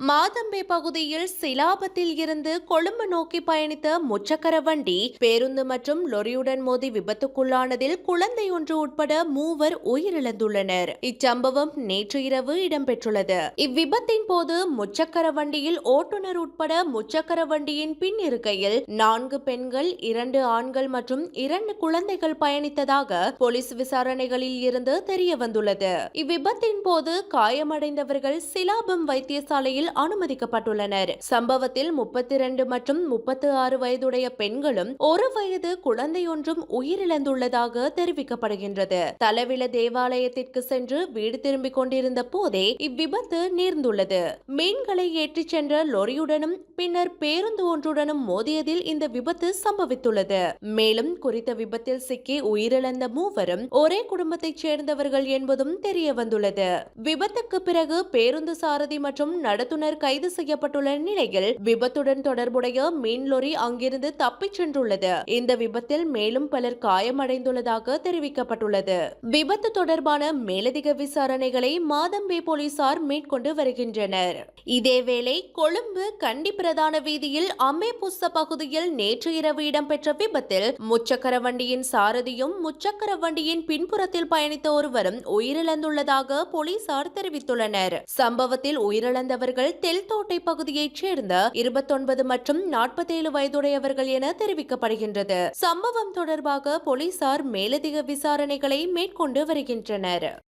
மாதம்பே பகுதியில் சிலாபத்தில் இருந்து கொழும்பு நோக்கி பயணித்த முச்சக்கர வண்டி பேருந்து மற்றும் லொரியுடன் மோதி விபத்துக்குள்ளானதில் குழந்தை ஒன்று உட்பட மூவர் உயிரிழந்துள்ளனர். இச்சம்பவம் நேற்று இரவு இடம்பெற்றுள்ளது. இவ்விபத்தின் போது முச்சக்கர வண்டியில் ஓட்டுநர் உட்பட முச்சக்கர வண்டியின் பின் இருக்கையில் நான்கு பெண்கள் இரண்டு ஆண்கள் மற்றும் இரண்டு குழந்தைகள் பயணித்ததாக போலீஸ் விசாரணைகளில் இருந்து தெரிய வந்துள்ளது இவ்விபத்தின் போது காயமடைந்தவர்கள் சிலாபம் வைத்தியசாலையில் அனுமதிக்கப்பட்டுள்ளனர். சம்பவத்தில் முப்பத்தி இரண்டு மற்றும் முப்பத்தி ஆறு வயதுடைய பெண்களும் ஒரு வயது குழந்தையொன்றும் உயிரிழந்துள்ளதாக தெரிவிக்கப்படுகின்றது. தலவில தேவாலயத்திற்கு சென்று வீடு திரும்பிக் கொண்டிருந்த போதே இவ்விபத்து நேர்ந்துள்ளது. மீன்களை ஏற்றிச் சென்ற லொரியுடனும் பின்னர் பேருந்து ஒன்றுடனும் மோதியதில் இந்த விபத்து சம்பவித்துள்ளது. மேலும் குறித்த விபத்தில் சிக்கி உயிரிழந்த மூவரும் ஒரே குடும்பத்தைச் சேர்ந்தவர்கள் என்பதும் தெரிய வந்துள்ளது விபத்துக்கு பிறகு பேருந்து சாரதி மற்றும் நடத்துனர் கைது செய்யப்பட்டுள்ள நிலையில் விபத்துடன் தொடர்புடைய மீன் லொரி அங்கிருந்து தப்பிச் சென்றுள்ளது. இந்த விபத்தில் மேலும் பலர் காயமடைந்துள்ளதாக தெரிவிக்கப்பட்டுள்ளது. விபத்து தொடர்பான மேலதிக விசாரணைகளை மாதம்பே போலீசார் மேற்கொண்டு வருகின்றனர். இதேவேளை கொழும்பு கண்டி பிரதான வீதியில் அம்மேபுஸ்ஸ பகுதியில் நேற்று இரவு இடம்பெற்ற விபத்தில் முச்சக்கர வண்டியின் சாரதியும் முச்சக்கர வண்டியின் பின்புறத்தில் பயணித்த ஒருவரும் உயிரிழந்துள்ளதாக போலீசார் தெரிவித்துள்ளனர். சம்பவத்தில் உயிரிழந்தவர்கள் தெல்தோட்டை பகுதியைச் சேர்ந்த இருபத்தொன்பது மற்றும் நாற்பத்தேழு வயதுடையவர்கள் என தெரிவிக்கப்படுகின்றது. சம்பவம் தொடர்பாக போலீசார் மேலதிக விசாரணைகளை மேற்கொண்டு வருகின்றனர்.